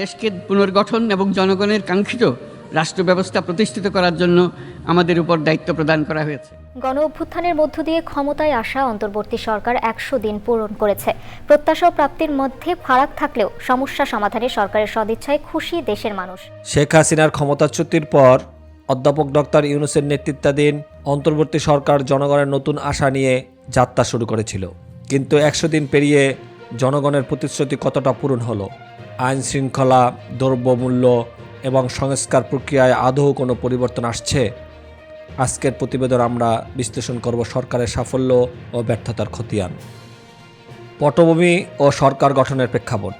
দেশকে পুনর্গঠন এবং জনগণের কাঙ্ক্ষিত রাষ্ট্র ব্যবস্থা প্রতিষ্ঠিত করার জন্য আমাদের উপর দায়িত্ব প্রদান করা হয়েছে। গণ অভ্যুত্থানের মধ্য দিয়ে ক্ষমতায় আসা অন্তর্বর্তী সরকার একশো দিন পূরণ করেছে। প্রত্যাশা প্রাপ্তির মধ্যে ফারাক থাকলেও সমস্যা সমাধানে সরকারের সদিচ্ছায় খুশি দেশের মানুষ। শেখ হাসিনার ক্ষমতাচ্যুতির পর অধ্যাপক ডক্টর ইউনুসের নেতৃত্বাধীন অন্তর্বর্তী সরকার জনগণের নতুন আশা নিয়ে যাত্রা শুরু করেছিল। কিন্তু একশো দিন পেরিয়ে জনগণের প্রতিশ্রুতি কতটা পূরণ হলো? আইন শৃঙ্খলা দ্রব্যমূল্য এবং সংস্কার প্রক্রিয়ায় আদৌ কোনো পরিবর্তন আসছে? আজকের প্রতিবেদন আমরা বিশ্লেষণ করব সরকারের সাফল্য ও ব্যর্থতার খতিয়ান। পটভূমি ও সরকার গঠনের প্রেক্ষাপট।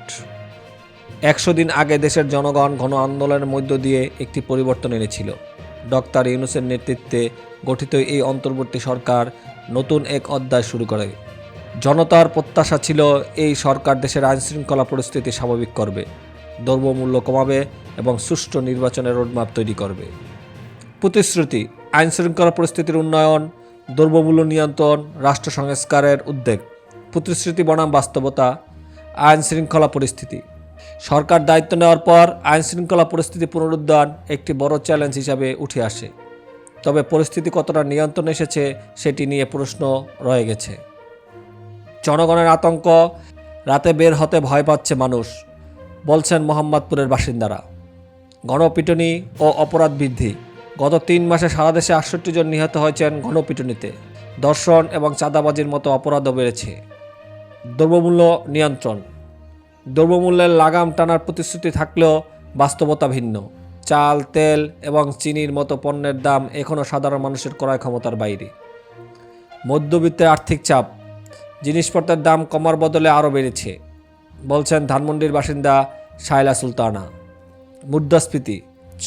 একশো দিন আগে দেশের জনগণ গণ আন্দোলনের মধ্য দিয়ে একটি পরিবর্তন এনেছিল। ডক্টর ইউনুসের নেতৃত্বে গঠিত এই অন্তর্বর্তী সরকার নতুন এক অধ্যায় শুরু করে। জনতার প্রত্যাশা ছিল এই সরকার দেশের আইনশৃঙ্খলা পরিস্থিতি স্বাভাবিক করবে, দ্রব্যমূল্য কমাবে এবং সুষ্ঠু নির্বাচনের রোডম্যাপ তৈরি করবে। প্রতিশ্রুতি, আইনশৃঙ্খলা পরিস্থিতির উন্নয়ন, দ্রব্যমূল্য নিয়ন্ত্রণ, রাষ্ট্র সংস্কারের উদ্যোগ প্রতিশ্রুতি বনাম বাস্তবতা আইন শৃঙ্খলা পরিস্থিতি। সরকার দায়িত্ব নেওয়ার পর আইন শৃঙ্খলা পরিস্থিতি পুনরুদ্ধার একটি বড় চ্যালেঞ্জ হিসাবে উঠে আসে। তবে পরিস্থিতি কতটা নিয়ন্ত্রণ এসেছে সেটি নিয়ে প্রশ্ন রয়ে গেছে। জনগণের আতঙ্ক, রাতে বের হতে ভয় পাচ্ছে মানুষ, বলছেন মোহাম্মদপুরের বাসিন্দারা। গণপিটুনি ও অপরাধ বৃদ্ধি। গত তিন মাসে সারা দেশে আটষট্টি জন নিহত হয়েছেন গণপিটুনিতে। দর্শন এবং চাঁদাবাজির মতো অপরাধও বেড়েছে। দ্রব্যমূল্য নিয়ন্ত্রণ। দ্রব্যমূল্যের লাগাম টানার প্রতিশ্রুতি থাকলেও বাস্তবতা ভিন্ন। চাল, তেল এবং চিনির মতো পণ্যের দাম এখনও সাধারণ মানুষের ক্রয় ক্ষমতার বাইরে। মধ্যবিত্তের আর্থিক চাপ। জিনিসপত্রের দাম কমার বদলে আরও বেড়েছে, বলছেন ধানমন্ডির বাসিন্দা শায়লা সুলতানা। মুদ্রাস্ফীতি,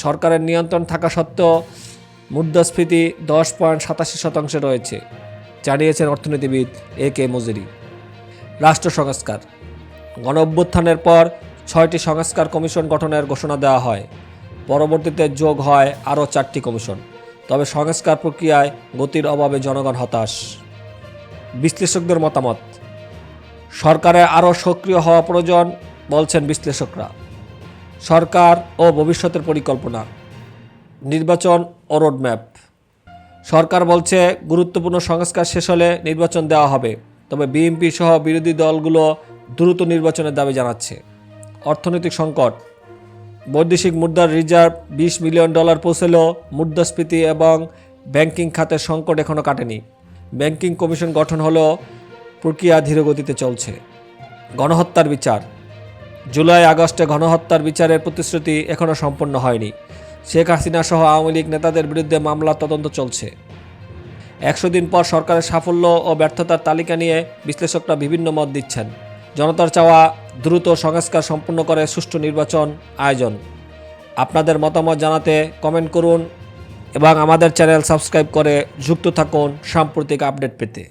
সরকারের নিয়ন্ত্রণ থাকা সত্ত্বেও মুদ্রাস্ফীতি দশ পয়েন্ট সাতাশি শতাংশে রয়েছে, জানিয়েছেন অর্থনীতিবিদ এ কে মজুরি। রাষ্ট্র সংস্কার গণ অভ্যুত্থানের পর ছয়টি সংস্কার কমিশন গঠনের ঘোষণা দেওয়া হয়, পরবর্তীতে যোগ হয় আরও চারটি কমিশন, তবে সংস্কার প্রক্রিয়ায় গতির অভাবে জনগণ হতাশ। বিশ্লেষকদের মতামত। সরকারের আরও সক্রিয় হওয়া প্রয়োজন, বলছেন বিশ্লেষকরা। সরকার ও ভবিষ্যতের পরিকল্পনা। নির্বাচন ও রোডম্যাপ। সরকার বলছে, গুরুত্বপূর্ণ সংস্কার শেষ হলে নির্বাচন দেওয়া হবে। তবে বিএনপি সহ বিরোধী দলগুলো দ্রুত নির্বাচনের দাবি জানাচ্ছে। অর্থনৈতিক সংকট। বৈদেশিক মুদ্রার রিজার্ভ বিশ মিলিয়ন ডলার পৌঁছলেও মুদ্রাস্ফীতি এবং ব্যাংকিং খাতের সংকট এখনও কাটেনি। ব্যাংকিং কমিশন গঠন হলেও প্রক্রিয়া ধীরগতিতে চলছে। গণহত্যার বিচার। জুলাই, আগস্টে গণহত্যার বিচারের প্রতিশ্রুতি এখনও সম্পন্ন হয়নি। শেখ হাসিনা সহ আওয়ামী লীগ নেতাদের বিরুদ্ধে মামলা তদন্ত চলছে। একশো দিন পর সরকারের সাফল্য ও ব্যর্থতার তালিকা নিয়ে বিশ্লেষকরা বিভিন্ন মত দিচ্ছেন। জনতার চাওয়া, দ্রুত সংস্কার সম্পূর্ণ করে সুষ্ঠু নির্বাচন আয়োজন। আপনাদের মতামত জানাতে কমেন্ট করুন। এবং আমাদের চ্যানেল সাবস্ক্রাইব করে যুক্ত থাকুন সাম্প্রতিক আপডেট পেতে।